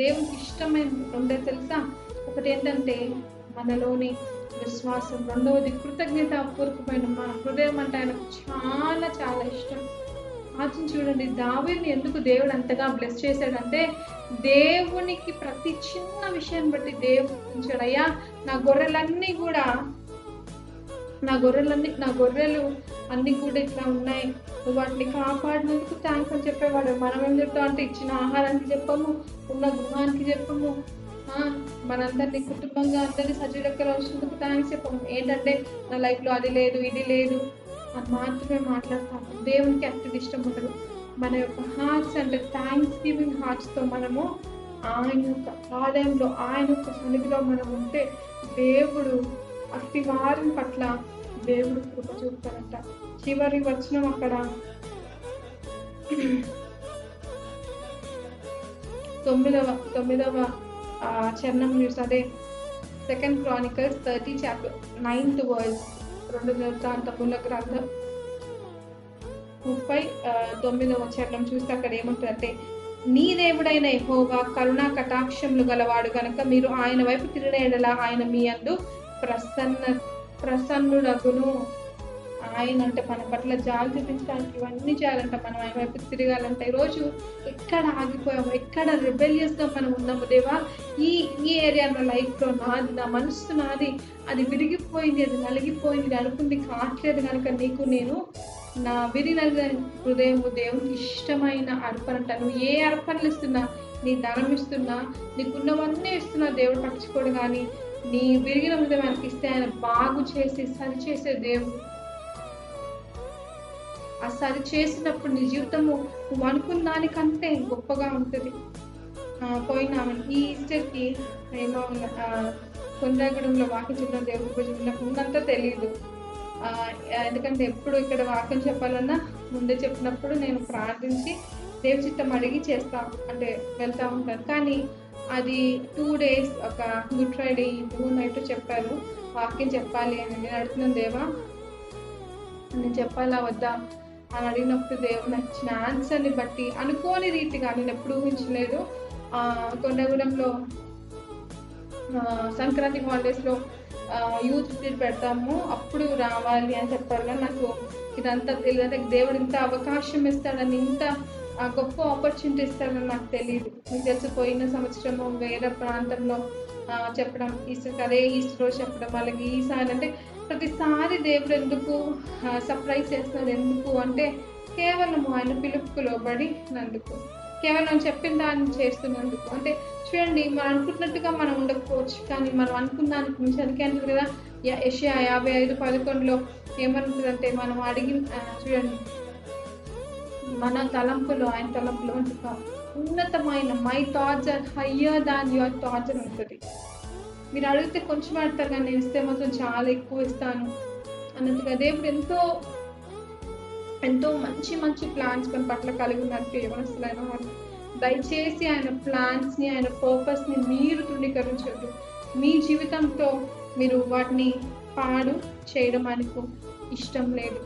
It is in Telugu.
దేవునికి ఇష్టమైన రెండే తెలుసా? ఒకటి ఏంటంటే మనలోని విశ్వాసం. రెండవది కృతజ్ఞత పూర్వకమైన మన హృదయం అంటే ఆయనకు చాలా చాలా ఇష్టం. ఆచించి చూడండి దావీని ఎందుకు దేవుడు అంతగా బ్లెస్ చేశాడంటే దేవునికి ప్రతి చిన్న విషయాన్ని బట్టి దేవుడు అయ్యా నా గొర్రెలన్నీ కూడా నా గొర్రెలన్నీ నా గొర్రెలు అన్ని కూడా ఇట్లా ఉన్నాయి. నువ్వు వాటిని కాపాడినందుకు థ్యాంక్స్ అని చెప్పేవాడు. మనం ఏం చెప్తాం అంటే ఇచ్చిన ఆహారానికి చెప్పము ఉన్న గృహానికి చెప్పము. మనందరినీ కుటుంబంగా అందరినీ సజీలెక్కలు వచ్చినందుకు థ్యాంక్స్ చెప్పము. ఏంటంటే నా లైఫ్లో అది లేదు ఇది లేదు అని మాత్రమే మాట్లాడతాము. దేవునికి అత్యంత ఇష్టం ఉండదు. మన యొక్క హార్ట్స్ అంటే థ్యాంక్స్ గివింగ్ హార్ట్స్తో మనము ఆయన యొక్క ఆలయంలో ఆయన యొక్క సన్నిధిలో మనం ఉంటే దేవుడు అట్టి వారి పట్ల దేవుడు కృప చూపుతారంట చివరి వచనం అక్కడ. తొమ్మిదవ తొమ్మిదవ చరణం న్యూస్ అదే second chronicles thirty chapter ninth verse రెండు మూల గ్రంథం. ముప్పై తొమ్మిదవ చరణం చూస్తే అక్కడ ఏముంటుందంటే నీ దేవుడైన ఎహోవా కరుణా కటాక్షములు గలవాడు కనుక మీరు ఆయన వైపు తిరిగిన ఆయన మీ అందు ప్రసన్న ప్రసన్నుడగును ఆయన అంటే మన పట్ల జాలి చూపించడానికి ఇవన్నీ చేయాలంట. మనం ఆయన వైపు తిరగాలంట ఈరోజు ఎక్కడ ఆగిపోయాము ఎక్కడ రిబెలియస్గా మనం ఉన్నాము? దేవా ఈ ఈ ఏరియా నా లైఫ్లో నాది నా మనసు నాది అది విరిగిపోయింది అది నలిగిపోయింది అనుకుంది కావట్లేదు కనుక నీకు నేను నా విరినలిగిన హృదయము దేవునికి ఇష్టమైన అర్పణ నువ్వు ఏ అర్పణలు ఇస్తున్నా నీ ధనం ఇస్తున్నా నీకున్నవన్నీ ఇస్తున్నా దేవుడు పట్టించుకోడు కానీ నీ విరిగిన హృదయానికి ఇస్తే ఆయన బాగు చేసి సరి చేసే దేవుడు. ఆ సరి చేసినప్పుడు నీ జీవితము నువ్వు అనుకున్న దానికంటే గొప్పగా ఉంటుంది. పోయినామని పోయిన ఈ ఈస్టర్కి ఏమో ఆ, వాక్యం చెప్పిన దేవుడి గురించి నాకు ముందంతా తెలియదు ఎందుకంటే ఎప్పుడు ఇక్కడ వాక్యం చెప్పాలన్నా ముందే చెప్పినప్పుడు నేను ప్రార్థించి దేవచిత్తం అడిగి చేస్తా అంటే వెళ్తా ఉంటాను. కానీ అది టూ డేస్ ఒక గుడ్ ఫ్రైడే ఈవినింగ్ నైట్ చెప్పారు. వాక్యం చెప్పాలి అని నేను అడుగుతున్నాను దేవా. నేను చెప్పాలా వద్దా? అని అడిగినప్పుడు దేవుడు నచ్చిన ఆన్సర్ని బట్టి అనుకోని రీతిగా నేను ఎప్పుడు ఊహించలేదు. కొండగూడెంలో సంక్రాంతి హాలిడేస్లో యూత్ పీరియడ్ పెడతాము. అప్పుడు రావాలి అని చెప్పారు కానీ నాకు ఇదంతా తెలియదు. దేవుడు ఇంత అవకాశం ఇస్తాడని ఇంత ఆ, గొప్ప ఆపర్చునిటీ ఇస్తారని నాకు తెలియదు మీకు తెలిసి పోయిన సంవత్సరము వేరే ప్రాంతంలో చెప్పడం ఈస్టర్ అదే ఈస్టర్ రోజు చెప్పడం అలాగే ఈసారి అంటే ప్రతిసారి దేవుడు ఎందుకు సర్ప్రైజ్ చేస్తున్నాడు ఎందుకు అంటే కేవలం ఆయన పిలుపుకు లోబడి నందుకు కేవలం చెప్పిన దాన్ని చేస్తున్నందుకు. అంటే చూడండి మనం అనుకున్నట్టుగా మనం ఉండకపోవచ్చు కానీ మనం అనుకున్న దానికి మించి అందుకే అంటారు కదా యా- యాభై ఐదు పదకొండులో ఏమంటుందంటే మనం అడిగిన చూడండి మన తలంపులు ఆయన తలంపులు అంటున్నాం. ఉన్నతమైన my thoughts are higher than your thoughts అని ఉంటుంది. మీరు అడిగితే కొంచెం అడతారు కానీ నేను ఇస్తే మాత్రం చాలా ఎక్కువ ఇస్తాను. అన్నట్టుగా దేవుడు ఎంతో ఎంతో మంచి మంచి ప్లాన్స్ మన పట్ల కలిగి ఉన్నట్టు యవనస్తులైన దయచేసి ఆయన ప్లాన్స్ని ఆయన పర్పస్ని మీరు తృణీకరించద్దు మీ జీవితంతో మీరు వాటిని పాడు చేయడం ఆయనకు ఇష్టం లేదు.